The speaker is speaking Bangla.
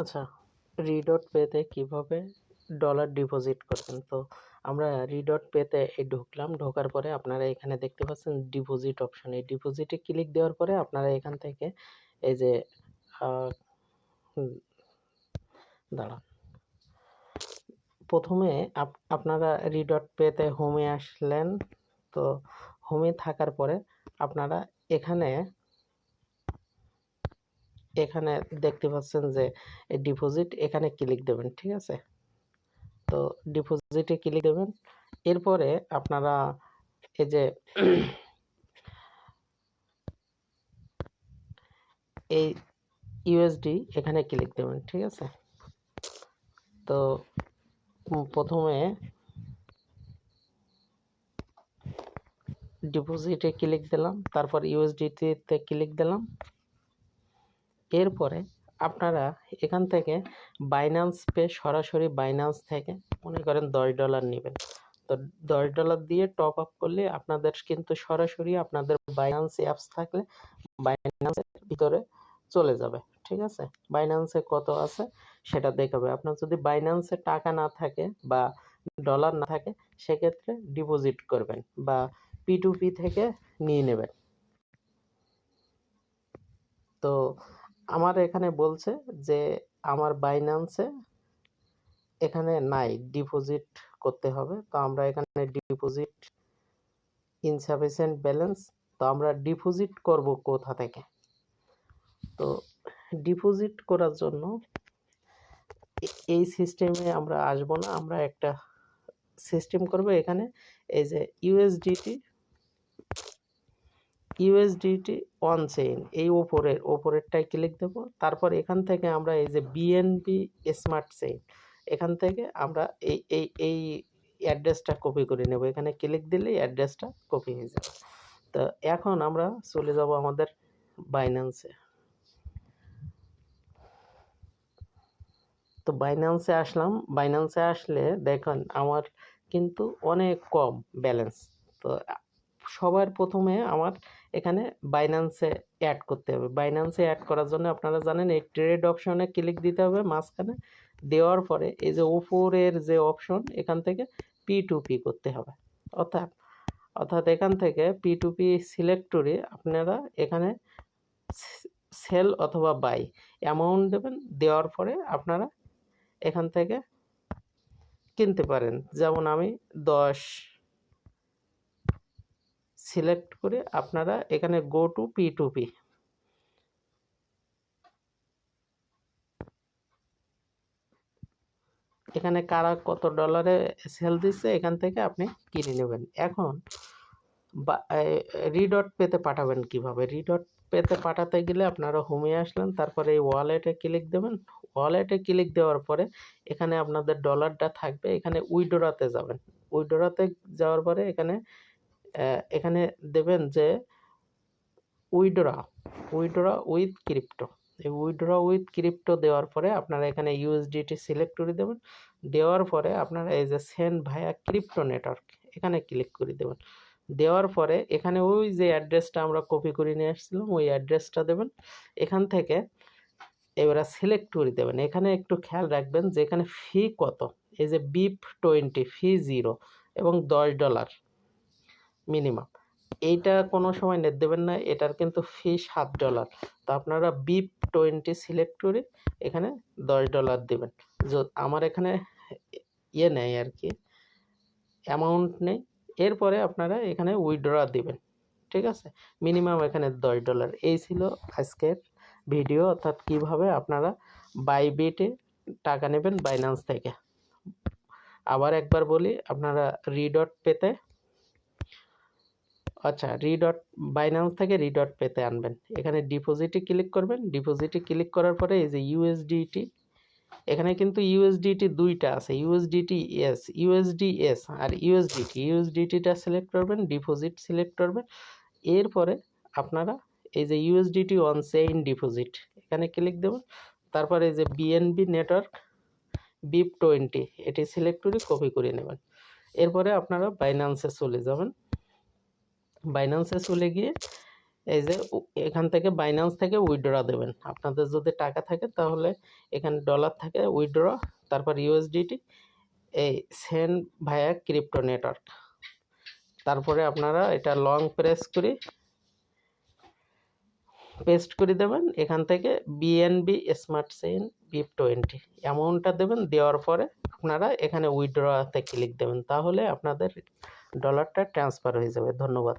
আচ্ছা রিডট পেতে কীভাবে ডলার ডিপোজিট করবেন? তো আমরা রিডট পেতে এই ঢুকলাম, ঢোকার পরে আপনারা এখানে দেখতে পাচ্ছেন ডিপোজিট অপশন এই ডিপোজিটে ক্লিক দেওয়ার পরে আপনারা এখান থেকে এই যে দাঁড়ান। প্রথমে আপ- আপনারা রিডট পেতে হোমে আসলেন, তো হোমে থাকার পরে আপনারা এখানে এখানে দেখতে পাচ্ছেন যে ডিপোজিট এখানে ক্লিক দেবেন, ঠিক আছে? তো ডিপোজিটে ক্লিক দেবেন। এরপরে আপনারা এই যে এই ইউএসডি এখানে ক্লিক দেবেন, ঠিক আছে? তো প্রথমে ডিপোজিটে ক্লিক দিলাম, তারপর ইউএসডিতে ক্লিক দিলাম। এরপরে আপনারা এখান থেকে বাইন্যান্স পে সরাসরি বাইন্যান্স থেকে মনে করেন দশ ডলার নেবেন। তো দশ ডলার দিয়ে টপ আপ করলে আপনাদের কিন্তু সরাসরি আপনাদের বাইন্যান্স অ্যাপস থাকলে বাইন্যান্সের ভিতরে চলে যাবে, ঠিক আছে? বাইন্যান্সে কত আছে সেটা দেখাবে। আপনার যদি বাইন্যান্সে টাকা না থাকে বা ডলার না থাকে, সেক্ষেত্রে ডিপোজিট করবেন বা পি থেকে নিয়ে নেবেন। তো আমার এখানে বলছে যে, আমার বাইন্যান্সে এখানে নাই ডিপোজিট করতে হবে। তো আমরা এখানে ডিপোজিট ইনসাফিসিয়েন্ট ব্যালেন্স তো আমরা ডিপোজিট করব কোথা থেকে? তো ডিপোজিট করার জন্য এই সিস্টেমে আমরা আসব না, আমরা একটা সিস্টেম করব এখানে, এই যে ইউএসডিটি ইউএসডিটি অন চেইন এই ওপরের, ওপরেরটায় ক্লিক দেব। তারপর এখান থেকে আমরা এই যে বিএনবি স্মার্ট চেইন এখান থেকে আমরা এই এই এই অ্যাড্রেসটা কপি করে নেব। এখানে ক্লিক দিলেই অ্যাড্রেসটা কপি হয়ে যাবে। তো এখন আমরা চলে যাব আমাদের বাইন্যান্সে তো বাইন্যান্সে আসলাম। বাইন্যান্সে আসলে দেখেন আমার কিন্তু অনেক কম ব্যালেন্স তো সবার প্রথমে আমার এখানে বাইন্যান্সে অ্যাড করতে হবে। বাইন্যান্সে অ্যাড করার জন্য আপনারা জানেন এই ট্রেড অপশনে ক্লিক দিতে হবে মাঝখানে। দেওয়ার পরে এই যে উপরের যে অপশন এখান থেকে পি টু পি করতে হবে। অর্থাৎ অর্থাৎ এখান থেকে পি টু পি সিলেক্ট করে আপনারা এখানে সেল অথবা বাই অ্যামাউন্ট দেবেন। দেওয়ার পরে আপনারা এখান থেকে কিনতে পারেন। যেমন আমি দশ সিলেক্ট করে আপনারা এখানে go to P to P এখানে কারা কত ডলারে সেল দিচ্ছে, এখান থেকে আপনি কিনে নেবেন। এখন রিডট পেতে পাঠাবেন কীভাবে? রিডট পেতে পাঠাতে গেলে আপনারা হোমে আসলেন, তারপরে এই ওয়ালেটে ক্লিক দেবেন। ওয়ালেটে ক্লিক দেওয়ার পরে এখানে আপনাদের ডলারটা থাকবে, এখানে উইডোরাতে যাবেন। উইডোরাতে যাওয়ার পরে এখানে এখানে দেবেন যে উইড্রা উইড্রা উইথ ক্রিপ্টো। এই উইড্রা উইথ ক্রিপ্টো দেওয়ার পরে আপনারা এখানে ইউএসডিটি সিলেক্ট করে দেবেন। দেওয়ার পরে আপনারা এই যে সেন্ড ভায়া ক্রিপ্টো নেটওয়ার্ক, এখানে ক্লিক করে দেবেন। দেওয়ার পরে এখানে ওই যে অ্যাড্রেসটা আমরা কপি করে নিয়ে আসছিলাম, ওই অ্যাড্রেসটা দেবেন। এখান থেকে এবারে সিলেক্ট করে দেবেন। এখানে একটু খেয়াল রাখবেন যে এখানে ফি কত? এই যে বিপ টোয়েন্টি ফি জিরো এবং দশ ডলার। মিনিমাম এইটা কোনো সময় নেট দেবেন না, এটার কিন্তু ফি সাত ডলার তো আপনারা বিপ টোয়েন্টি সিলেক্ট করে এখানে দশ ডলার দেবেন। আমার এখানে ইয়ে নেই আর কি অ্যামাউন্ট নেই। এরপরে আপনারা এখানে উইড্রা দিবেন, ঠিক আছে? মিনিমাম এখানে দশ ডলার এই ছিল আজকের ভিডিও অর্থাৎ কীভাবে আপনারা বাইবিটে টাকা নেবেন বাইন্যান্স থেকে। আবার একবার বলি, আপনারা রিডট পেতে আচ্ছা রিডট বাইন্যান্স থেকে রিডট পেতে আনবেন। এখানে ডিপোজিটে ক্লিক করবেন। ডিপোজিটে ক্লিক করার পরে এই যে ইউএসডিটি এখানে কিন্তু ইউএসডিটি দুইটা আছে। ইউএসডিটি এস ইউএসডি এস আর ইউএসডিটি ইউএসডিটিটা সিলেক্ট করবেন ডিপোজিট সিলেক্ট করবেন। এরপরে আপনারা এই যে ইউএসডিটি অন চেইন ডিপোজিট এখানে ক্লিক দেবেন। তারপরে এই যে বিএনবি নেটওয়ার্ক বিপ টোয়েন্টি এটি সিলেক্ট করে কপি করে নেবেন। এরপরে আপনারা বাইন্যান্সে চলে যাবেন। বাইন্যান্সে চলে গিয়ে এই যে এখান থেকে বাইন্যান্স থেকে উইথড্র দেবেন। আপনাদের যদি টাকা থাকে তাহলে এখানে ডলার থাকে উইথড্র তারপর ইউএসডিটি এই সেন্ড ভায়া ক্রিপ্টো নেটওয়ার্ক তারপরে আপনারা এটা লং প্রেস করে পেস্ট করে দেবেন। এখান থেকে BNB smart chain BEP twenty অ্যামাউন্টটা দেবেন। দেওয়ার পরে আপনারা এখানে উইথড্রতে ক্লিক দেবেন। তাহলে আপনাদের ডলারটা ট্রান্সফার হয়ে যাবে। ধন্যবাদ।